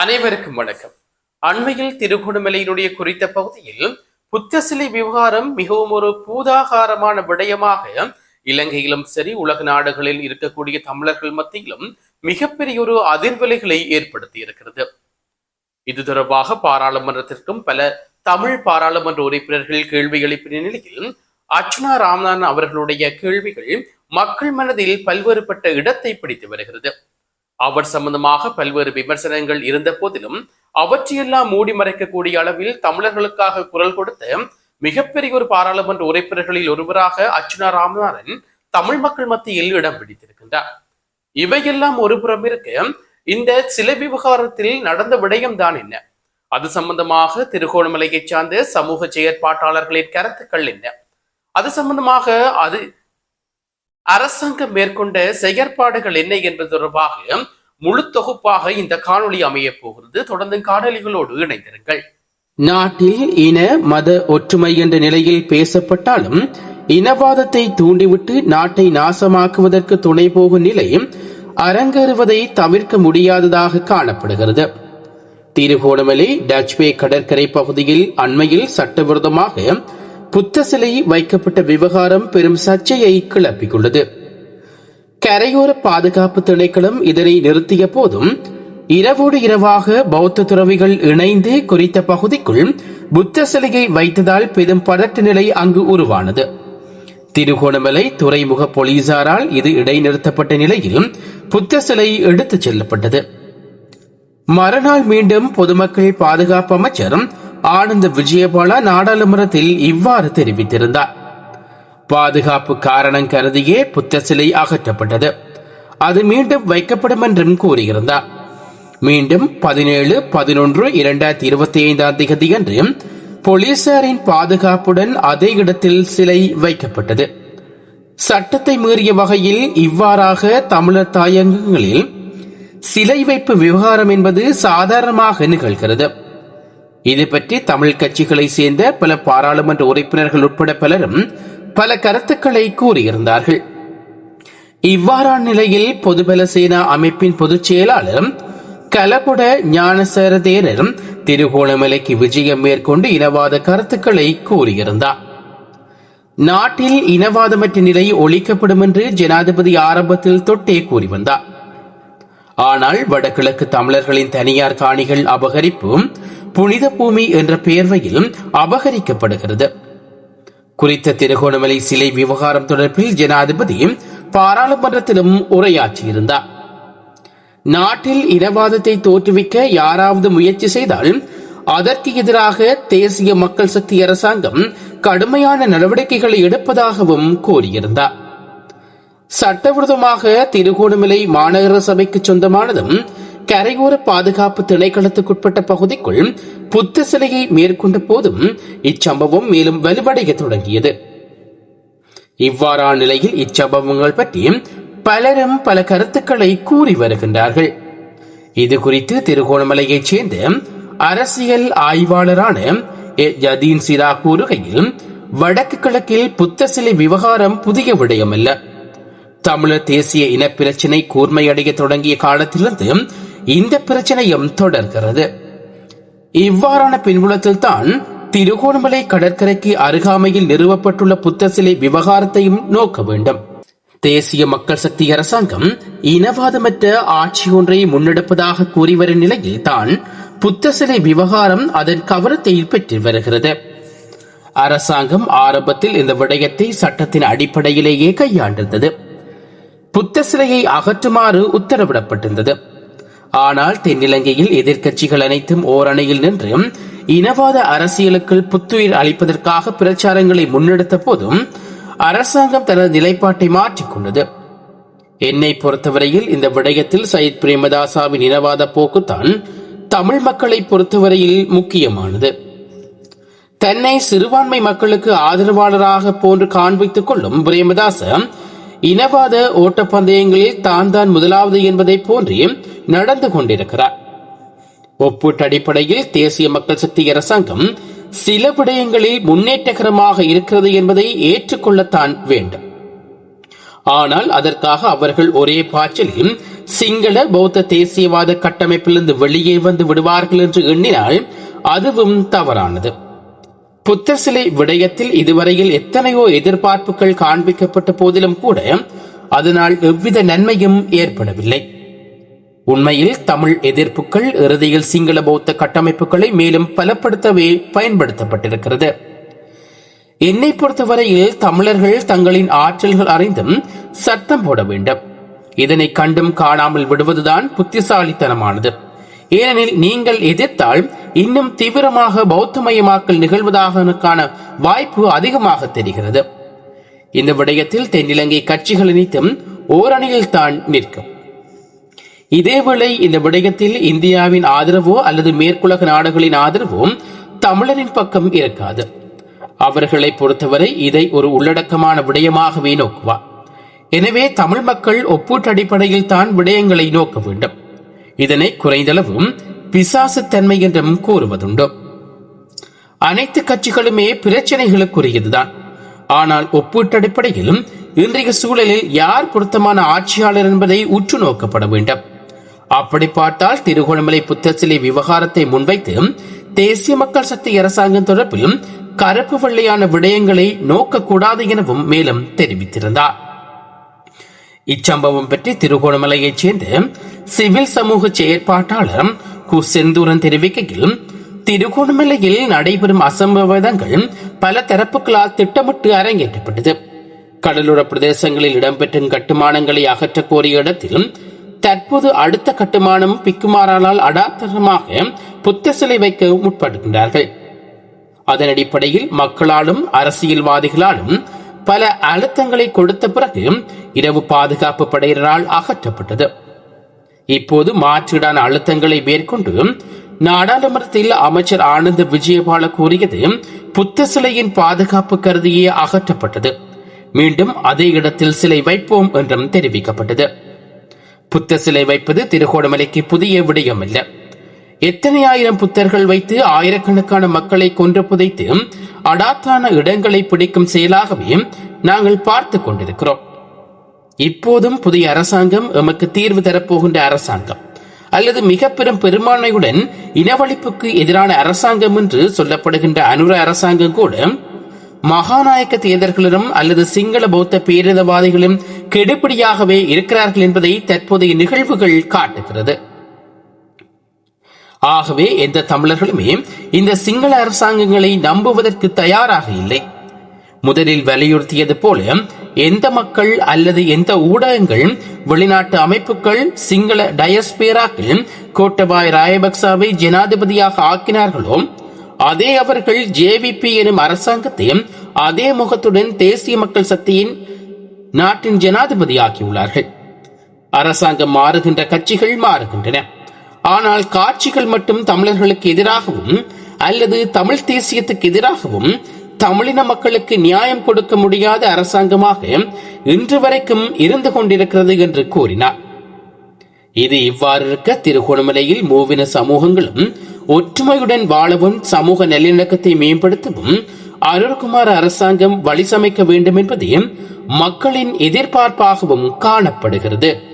அனைவருக்கும் வணக்கம். அண்மையில் திருகோணமலையினுடைய குறித்த பகுதியில் புத்த சிலை விவகாரம் மிகவும் ஒரு பூதாகாரமான விடயமாக இலங்கையிலும் சரி உலக நாடுகளில் இருக்கக்கூடிய தமிழர்கள் மத்தியிலும் மிகப்பெரிய ஒரு அதிர்வலைகளை ஏற்படுத்தி இருக்கிறது இது தொடர்பாக பாராளுமன்றத்திற்கும் பல தமிழ் பாராளுமன்ற உறுப்பினர்கள் கேள்வி எழுப்பின நிலையில் அர்ச்சனா ராம்நாதன் அவர்களுடைய கேள்விகள் மக்கள் மனதில் பல்வேறுபட்ட இடத்தை பிடித்து வருகிறது. அவர் சம்பந்தமாக பல்வேறு விமர்சனங்கள் இருந்த போதிலும் அவற்றையெல்லாம் மூடி மறைக்கக்கூடிய அளவில் தமிழர்களுக்காக குரல் கொடுத்த மிகப்பெரிய ஒரு பாராளுமன்ற உறுப்பினர்களில் ஒருவராக அர்ச்சுனா ராமநாதன் தமிழ் மக்கள் மத்தியில் இடம் பிடித்திருக்கின்றார். இவையெல்லாம் ஒரு புறம் இருக்க இந்த சிலை விவகாரத்தில் நடந்த விடயம் தான் என்ன? அது சம்பந்தமாக திருகோணமலையைச் சார்ந்த சமூக செயற்பாட்டாளர்களின் கருத்துக்கள் என்ன? அது சம்பந்தமாக அது அரசாங்கம் மேற்கொண்ட செயற்பாடுகள் என்ன என்பது தொடர்பாக முழு தொகுப்பாக இந்த காணொளி அமைய போகிறது. தொடர்ந்து காணொலிகளோடு இணைந்திருங்கள். நாட்டில் இன மத ஒற்றுமை என்ற நிலையில் பேசப்பட்டாலும் இனவாதத்தை தூண்டிவிட்டு நாட்டை நாசமாக்குவதற்கு துணை போகும் நிலை அரங்கேறுவதை தவிர்க்க முடியாததாக காணப்படுகிறது. திருகோணமலை டச்பே கடற்கரை பகுதியில் அண்மையில் சட்டவிரோதமாக புத்த சிலை வைக்கப்பட்ட விவகாரம் பெரும் சர்ச்சையை கிளப்பியுள்ளது கரையோர பாதுகாப்பு திணைக்களம் இதனை நிறுத்திய போதும் இரவோடு இரவாக பௌத்த துறவிகள் இணைந்து குறித்த பகுதிக்குள் புத்த சிலையை வைத்ததால் பெரும் பதட்ட நிலை அங்கு உருவானது. திருகோணமலை துறைமுக போலீசாரால் இது இடைநிறுத்தப்பட்ட நிலையில் புத்த சிலை எடுத்துச் செல்லப்பட்டது. மறுநாள் மீண்டும் பொதுமக்கள் பாதுகாப்பு அமைச்சர் ஆனந்த விஜயபாலா நாடாளுமன்றத்தில் இவ்வாறு தெரிவித்திருந்தார். பாதுகாப்பு காரணம் கருதியே புத்த சிலை அகற்றப்பட்டது. அது மீண்டும் வைக்கப்படும் என்றும் கூறியிருந்தார். மீண்டும் பதினேழு பதினொன்று இரண்டாயிரத்தி இருபத்தி ஐந்தாம் தேதி அன்று போலீசாரின் பாதுகாப்புடன் அதே இடத்தில் சிலை வைக்கப்பட்டது. சட்டத்தை மீறிய வகையில் இவ்வாறாக தமிழர் தாயகங்களில் சிலை வைப்பு விவகாரம் என்பது சாதாரணமாக நிகழ்கிறது. இது பற்றி தமிழ் கட்சிகளை சேர்ந்த பல பாராளுமன்ற உறுப்பினர்கள் உட்பட பலரும் பல கருத்துக்களை கூறியிருந்தார்கள். இவ்வாறான நிலையில் பொதுபல சேனா அமைப்பின் பொதுச் செயலாளர் கலபுட ஞானசேர தேரர் திருகோணமலைக்கு விஜயம் மேற்கொண்டு இனவாத கருத்துக்களை கூறியிருந்தார். நாட்டில் இனவாதமற்ற நிலை ஒழிக்கப்படும் என்று ஜனாதிபதி ஆரம்பத்தில் தொட்டே கூறி வந்தார். ஆனால் வடகிழக்கு தமிழர்களின் தனியார் காணிகள் அபகரிப்பும் புனித பூமி என்ற பெயர்வையில் அபகரிக்கப்படுகிறது. குறித்த திருகோணமலை சிலை விவகாரம் தொடர்பில் ஜனாதிபதி பாராளுமன்றத்திலும் உரையாற்றியிருந்தார். நாட்டில் இனவாதத்தை தோற்றுவிக்க யாராவது முயற்சி செய்தால் அதற்கு எதிராக தேசிய மக்கள் சக்தி அரசாங்கம் கடுமையான நடவடிக்கைகளை எடுப்பதாகவும் கூறியிருந்தார். சட்டவிரோதமாக திருகோணமலை மாநகர சபைக்கு சொந்தமானதும் கரையோர பாதுகாப்பு திணைக்களத்துக்குட்பட்ட பகுதிக்குள் புத்த சிலையை மேற்கொண்ட போதும் இச்சம்பவம் மேலும் வலுவடைய தொடங்கியது. இவ்வாறான நிலையில் இச்சம்பவங்கள் பற்றி பலரும் பல கருத்துக்களை கூறி வருகின்றார்கள். இது குறித்து திருகோணமலையைச் சேர்ந்த அரசியல் ஆய்வாளரான ஜதீன் சிரா கூறுகையில் வடக்கு கிழக்கில் புத்த சிலை விவகாரம் புதிய விடயமல்ல. தமிழர் தேசிய இன பிரச்சினை கூர்மையடைய தொடங்கிய காலத்திலிருந்து இந்த பிரச்சனையும் தொடர்கிறது. இவ்வாறான பின்புலத்தில் தான் திருகோணமலை கடற்கரைக்கு அருகாமையில் நிறுவப்பட்டுள்ள புத்த சிலை விவகாரத்தையும் நோக்க வேண்டும். தேசிய மக்கள் சக்தி அரசாங்கம் இனவாதமற்ற ஆட்சி ஒன்றை முன்னெடுப்பதாக கூறி வரும் நிலையில் தான் புத்த சிலை விவகாரம் அதன் கவனத்தை பெற்று வருகிறது. அரசாங்கம் ஆரம்பத்தில் இந்த விடயத்தை சட்டத்தின் அடிப்படையிலேயே கையாண்டிருந்தது. புத்த சிலையை அகற்றுமாறு உத்தரவிடப்பட்டிருந்தது. ஆனால் தென்னிலங்கையில் எதிர்க்கட்சிகள் அனைத்தும் ஓரணையில் நின்று இனவாத அரசியலுக்குள் புத்துயிர் அளிப்பதற்காக பிரச்சாரங்களை முன்னெடுத்த போதும் அரசாங்கம் தனது நிலைப்பாட்டை மாற்றிக்கொண்டது என்னை பொறுத்தவரையில் இந்த விடயத்தில் சயித் பிரேமதாசாவின் இனவாத போக்குத்தான் தமிழ் மக்களை பொறுத்தவரையில் முக்கியமானது. தன்னை சிறுபான்மை மக்களுக்கு ஆதரவாளராக போன்று காண்பித்துக் கொள்ளும் பிரேமதாச இனவாத ஓட்டப்பந்தயங்களில் தான் தான் முதலாவது என்பதை போன்றே நடந்து கொண்டிருக்கிறார் ஒப்பீட்டு அடிப்படையில் தேசிய மக்கள் சக்தி அரசாங்கம் சில விடயங்களில் முன்னேற்றகரமாக இருக்கிறது என்பதை ஏற்றுக்கொள்ளத்தான் வேண்டும். ஆனால் அதற்காக அவர்கள் ஒரே பாய்ச்சலில் சிங்கள பௌத்த தேசியவாத கட்டமைப்பிலிருந்து வெளியே வந்து விடுவார்கள் என்று எண்ணினால் அதுவும் தவறானது. புத்தர் சிலை விடயத்தில் இதுவரையில் எத்தனையோ எதிர்பார்ப்புகள் காண்பிக்கப்பட்ட போதிலும் கூட அதனால் எவ்வித நன்மையும் ஏற்படவில்லை. உண்மையில் தமிழ் எதிர்ப்புகள் இறுதியில் சிங்கள பௌத்த கட்டமைப்புகளை மேலும் பலப்படுத்தவே பயன்படுத்தப்பட்டிருக்கிறது. என்னை பொறுத்தவரையில் தமிழர்கள் தங்களின் ஆற்றல்கள் அறிந்தும் சத்தம் போட வேண்டும். இதனை கண்டும் காணாமல் விடுவதுதான் புத்திசாலித்தனமானது. ஏனெனில் நீங்கள் எதிர்த்தால் இன்னும் தீவிரமாக பௌத்தமயமாக்கல் நிகழ்வதாக வாய்ப்பு அதிகமாக தெரிகிறது. இந்த விடயத்தில் தென்னிலங்கை கட்சிகள் அனைத்தும் ஓரணியில் தான் நிற்கும். இதேவேளை இந்த விடயத்தில் இந்தியாவின் ஆதரவோ அல்லது மேற்குலக நாடுகளின் ஆதரவோ தமிழரின் பக்கம் இருக்காது. அவர்களை பொறுத்தவரை இதை ஒரு உள்ளடக்கமான விடயமாகவே நோக்குவார் எனவே தமிழ் மக்கள் ஒப்பீட்டடிப்படையில் தான் விடயங்களை நோக்க வேண்டும். இதனை குறைந்தளவும் பிசாசுத்தன்மை என்றும் கூறுவதுண்டு. அனைத்து கட்சிகளுமே பிரச்சனைகளுக்குரியதுதான். ஆனால் ஒப்பீட்டடிப்படையிலும் இன்றைய சூழலில் யார் பொருத்தமான ஆட்சியாளர் என்பதை உற்று நோக்கப்பட வேண்டும். அப்படி பார்த்தால் திருகோணமலை புத்த சிலை விவகாரத்தை முன்வைத்து தேசிய மக்கள் சக்தி அரசாங்கம் தொடர்பில் கருப்பு வெள்ளையான விடயங்களை நோக்கக்கூடாது எனவும் மேலும் தெரிவித்திருந்தார். இச்சம்பவம் பற்றி திருகோணமலையைச் சேர்ந்த சிவில் சமூக செயற்பாட்டாளர் கு செந்தூரன் தெரிவிக்கையில் திருகோணமலையில் நடைபெறும் அசம்பவதங்கள் பல தரப்புகளால் திட்டமிட்டு அரங்கேற்றப்பட்டது. கடலோர பிரதேசங்களில் இடம்பெற்றும் கட்டுமானங்களை அகற்ற கோரிய இடத்தில் தற்போது அடுத்த கட்டுமானம் பிக்குமாரால் அடாத்தரமாக புத்த சிலை வைக்க முற்படுகின்றார்கள். அதன் அடிப்படையில் மக்களாலும் அரசியல்வாதிகளாலும் பல அழுத்தங்களை கொடுத்த பிறகு இரவு பாதுகாப்பு படையினரால் அகற்றப்பட்டது. இப்போது மாற்றீடான அழுத்தங்களை மேற்கொண்டு நாடாளுமன்றத்தில் அமைச்சர் ஆனந்த விஜயபால கூறியது புத்த சிலையின் பாதுகாப்பு கருதியே அகற்றப்பட்டது. மீண்டும் அதே இடத்தில் சிலை வைப்போம் என்றும் தெரிவிக்கப்பட்டது. புத்த சிலை வைப்பது திருகோணமலைக்கு புதிய விடயம் அல்ல எத்தனை ஆயிரம் புத்தர்கள் வைத்து ஆயிரக்கணக்கான மக்களை கொன்று புதைத்து அடாத்தான இடங்களை பிடிக்கும் செயலாகவே நாங்கள் பார்த்து கொண்டிருக்கிறோம். இப்போதும் புதிய அரசாங்கம் எமக்கு தீர்வு தரப்போகின்ற அரசாங்கம் அல்லது மிக பெரும் பெரும்பான்மையுடன் இனவழிப்புக்கு எதிரான அரசாங்கம் என்று சொல்லப்படுகின்ற அனுர அரசாங்கம் கூட மகாநாயக்க தேர்தல்களிலும் அல்லது சிங்கள பௌத்த பேரிதவாதிகளும் கெடுபிடியாகவே இருக்கிறார்கள் என்பதை தற்போதைய நிகழ்வுகள் காட்டுகிறது. ஆகவே எந்த தமிழர்களுமே இந்த சிங்கள அரசாங்கங்களை நம்புவதற்கு தயாராக இல்லை. முதலில் வலியுறுத்தியது போல எந்த மக்கள் அல்லது எந்த ஊடகங்கள் வெளிநாட்டு அமைப்புகள் சிங்கள டயஸ்பேராக்கள் கோட்டபாய் ராயபக்சாவை ஜனாதிபதியாக ஆக்கினார்களோ அதே அவர்கள் ஜேவிபி எனும் அரசாங்கத்தையும் அதே முகத்துடன் தேசிய மக்கள் சக்தியின் நாட்டின் ஜனாதிபதியாகியுள்ளார்கள். அரசாங்கம் மாறுகின்ற கட்சிகள் மாறுகின்றன. ஆனால் காட்சிகள் மட்டும் தமிழர்களுக்கு எதிராகவும் அல்லது தமிழ் தேசியத்துக்கு எதிராகவும் தமிழின மக்களுக்கு நியாயம் கொடுக்க முடியாத அரசாங்கமாக இன்று வரைக்கும் இருந்து கொண்டிருக்கிறது என்று கூறினார். இது இவ்வாறு இருக்க திருகோணமலையில் மூவின சமூகங்களும் ஒற்றுமையுடன் வாழவும் சமூக நல்லிணக்கத்தை மேம்படுத்தவும் அருள்குமார் அரசாங்கம் வழி சமைக்க வேண்டும் என்பதையும் மக்களின் எதிர்பார்ப்பாகவும் காணப்படுகிறது.